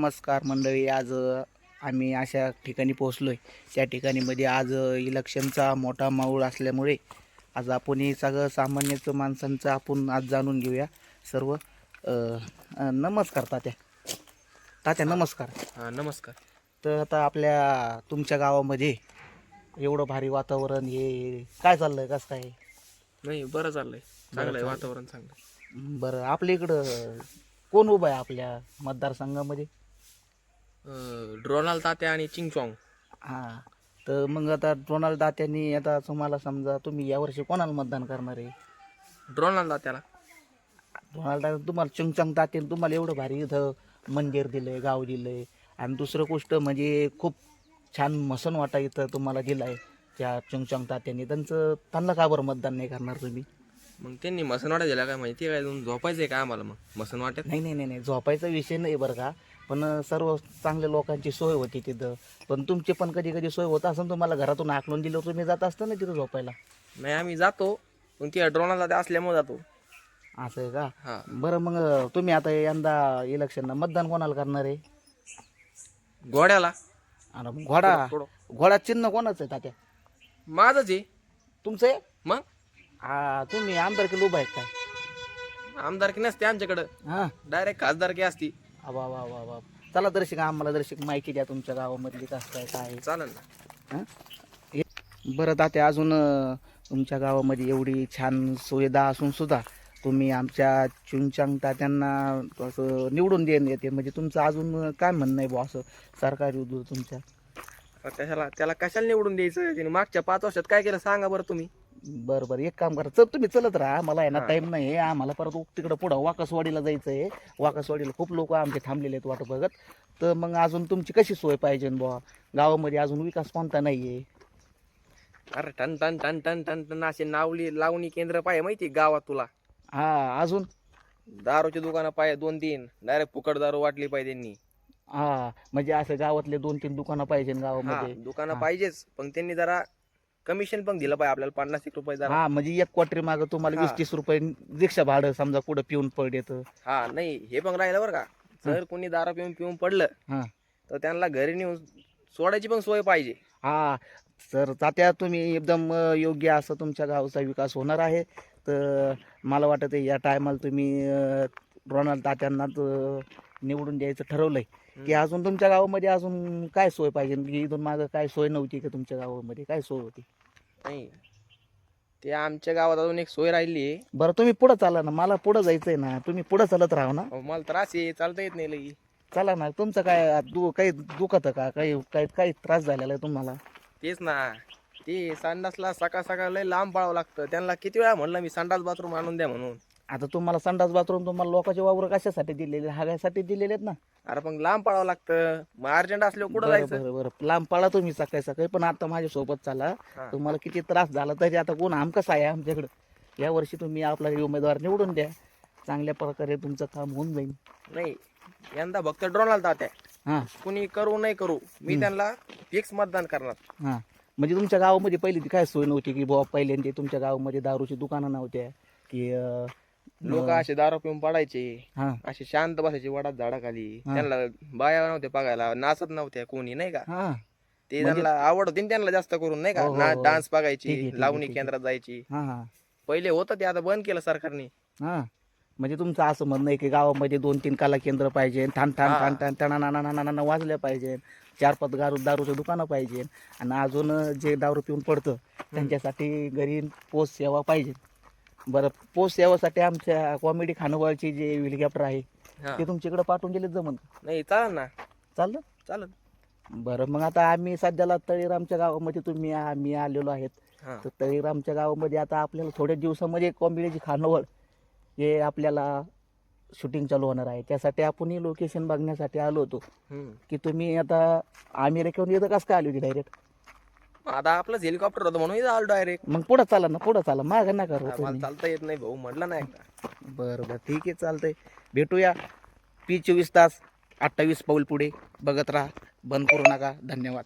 नमस्कार मंडळी आज आम्ही अशा ठिकाणी पोहोचलो आहे त्या ठिकाणीमध्ये आज इलेक्शनचा मोठा माऊळ असल्यामुळे आज आपण हे सगळं सामान्यचं माणसांचं आपण आज जाणून घेऊया. सर्व अ, अ, नमस्कार तात्या. तात्या नमस्कार. हा नमस्कार. तर आता आपल्या तुमच्या गावामध्ये एवढं भारी वातावरण हे काय चाललंय? कसं काय? नाही बरं चाललंय. चांगलं आहे वातावरण चांगलं. आहे. बरं आपल्या इकडं कोण उभं आहे आपल्या मतदारसंघामध्ये? ड्रोनाल तात्या आणि चिंगचॉंग हां तर मग आता डोनाल्ड दात्यांनी आता तुम्हाला समजा तुम्ही यावर्षी कोणाला मतदान करणार आहे? ड्रोनाल तात्याला. डोनाल्ड दादा तुम्हाला चुंगचांग तात्याने तुम्हाला एवढं भारी इथं मंदिर दिलंय गाव दिलंय. आणि दुसरं गोष्ट म्हणजे खूप छान मसन वाटा इथं तुम्हाला दिलाय त्या चुंगचांग तात्यांनी. त्यांचं त्यांना का बरं मतदान नाही करणार तुम्ही? मग त्यांनी मसनवाड्या दिला काय माहिती काय? जाऊन झोपायचंय का आम्हाला मग? मसनवाट्यात नाही नाही नाही नाही झोपायचा विषय नाही बरं का. पण सर्व चांगल्या लोकांची सोय होती तिथं. पण तुमची पण कधी कधी सोय होत असेल तुम्हाला घरातून आकलून दिलं तुम्ही जात असता ना तिथं झोपायला. नाही आम्ही जातो पण ती ड्रोनाल तात्या असल्यामुळे जातो. असं आहे का? हा. बरं मग तुम्ही आता यंदा इलेक्शनला मतदान कोणाला करणार आहे? घोड्याला. आणि मग घोडा थोडं घोडा चिन्ह कोणाचं आहे तात्या? माझंच आहे. तुमचं आहे? मग? हा तुम्ही आमदार किलो उभा आहेत काय? आमदारकी नसते आमच्याकडं. हां. डायरेक्ट खासदारकी असती. वा वा वा वा. चला दर्शक आम्हाला दर्शक माहिती द्या तुमच्या गावामधली कसं काय काय आहे. चालेल ना. हं? हे- बरं तात्या अजून अं, तुमच्या गावामध्ये एवढी छान सुविधा असून सुद्धा तुम्ही आमच्या चुंचांग तात्यांना असं निवडून देण येते. म्हणजे तुमचं अजून काय म्हणणं आहे बुवा असं? सरकारी उद्योग तुमच्या? आता त्याला त्याला कशाला निवडून द्यायचं? त्याने मागच्या पाच वर्षात काय केलं? सांगा बरं तुम्ही. बरं बरं. एक काम करा. चल तुम्ही चलत राहा. मला आहे ना हा. टाईम नाही आहे. आम्हाला परत तिकडं पुढं वाकसवाडीला जायचं आहे वाकसवाडीला खूप लोक आमचे थांबलेले आहेत वाट बघत. तर मग अजून तुमची कशी सोय पाहिजे बुवा? गावामध्ये अजून विकास कोणता नाही आहे अरे टन टन टन टन टन टन असे नावली लावणी केंद्र पाहिजे माहिती आहे गावात तुला. हा अजून? दारूची दुकानं पाहिजे दोन तीन. डायरेक्ट फुकट दारू वाटली पाहिजे त्यांनी. हा म्हणजे असं गावातले दोन तीन दुकानं पाहिजे गावामध्ये. दुकानं. पाहिजेच. पण त्यांनी जरा कमिशन पण दिलं पाहिजे आपल्याला पन्नास एक रुपये जरा. हा म्हणजे एक क्वार्टरी मागं तुम्हाला हा. वीस तीस रुपये रिक्षा भाडं समजा कुठं पिऊन पड येतं. हा नाही हे पण राहिलं बरं का. जर कोणी दारू पिऊन पिऊन पडलं हा. तर त्यांना घरी नेऊन सोडायची पण सोय पाहिजे. हा सर तात्या तुम्ही एकदम अ, योग्य असं तुमच्या गावचा विकास होणार आहे. तर मला वाटतं या टायमाला तुम्ही अ, रोनाल्ड तात्यांनाच अ, निवडून द्यायचं ठरवलंय. की अजून तुमच्या गावामध्ये अजून काय सोय पाहिजे? की इथून मागं काय सोय नव्हती का तुमच्या गावामध्ये? काय सोय होती? नाही. ते आमच्या गावात अजून एक सोय राहिली आहे. बरं तुम्ही पुढं चाला ना. मला पुढं जायचंय ना. तुम्ही पुढं चालत राहा ना. अहो, मला त्रास आहे. चालता येत नाही लई. चला ना. तुमचं काय दु काही दुखत का? काही काही काही त्रास झालेला आहे तुम्हाला? तेच ना. ते संडासला सकाळ सकाळ लय लांब पळावं लागतं. त्यांना किती वेळा म्हणलं मी संडास बाथरूम आणून द्या म्हणून. आता तुम्हाला संडास बाथरूम तुम्हाला लोकांचे वावर कशासाठी दिलेले हागायसाठी दिलेले आहेत ना? अरे पण लांब पळावं लागतं. मग अर्जंट असल्यावर कुठं बरं जायचं? बरं बरं. लांब पळा तुम्ही सकाळी सकाळी पण आता माझ्या सोबत चाला. हा. तुम्हाला किती त्रास झाला तरी आता कोण आमकस आहे आमच्याकडं? या वर्षी तुम्ही आपला उमेदवार निवडून द्या. चांगल्या प्रकारे तुमचं काम होऊन जाईल. नाही यंदा फक्त ड्रोन आलता त्या. हां. कुणी करू नाही करू मी त्यांना फिक्स मतदान करणार. हां. म्हणजे तुमच्या गावामध्ये पहिली ती काय सोय नव्हती की बुवा पहिल्यांदा तुमच्या गावामध्ये दारूची दुकानं नव्हत्या की अं, लोक असे दारू पिऊन पडायचे हां. असे शांत बसायचे वडात झाडाखाली. त्यांना बाया नव्हते बघायला नाचत नव्हत्या कोणी नाही का? हां. ते म्हणजे- त्यांना आवड होती ना त्यांना जास्त करून नाही का? हो, हो, ना हो. डान्स ठीक आहे, बघायची ठीक लावणी आहे. केंद्रात जायची. हां हां. पहिले होतं ते आता बंद केलं सरकारने. हां. म्हणजे तुमचं असं म्हणणं आहे की गावामध्ये दोन तीन कला केंद्र पाहिजे ठाण ठाण हा. ठाण ठाण टणा नाना नाना नाना वाजल्या पाहिजे चार पाच दारू दारूचं दुकानं पाहिजे आणि अजून जे दारू पिऊन पडतं त्यांच्यासाठी घरी पोस्ट सेवा पाहिजे. बरं पोस्ट सेवासाठी आमच्या कॉमेडी खानोबाची जे हेलिकॉप्टर आहे हा. ते तुमच्याकडे पाठवून गेले जमन नाही चालेल ना. चाललं? चालेल. बरं मग आता आम्ही सध्याला तळीरामच्या गावामध्ये तुम्ही आम्ही आलेलो आहेत. हा. तर तळीरामच्या गावामध्ये आता आपल्याला थोड्या दिवसामध्ये कॉमेडीची खानावळ हे आपल्याला शूटिंग चालू होणार आहे. त्यासाठी आपण लोकेशन बघण्यासाठी आलो होतो. हम्म. की तुम्ही आता अमेरिकेहून येतं कसं काय आली होती डायरेक्ट आता आपलंच हेलिकॉप्टर होतं म्हणून इथं आलो डायरेक्ट मग पुढं चाला ना पुढं चाला. माग नका करू मला तुम्ही. चालता येत नाही भाऊ म्हटलं ना एकदा. बरं बरं. ठीक आहे चालतंय. भेटूया. पी चोवीस तास अठ्ठावीस पाऊल पुढे. बघत राहा. बंद करू नका. धन्यवाद.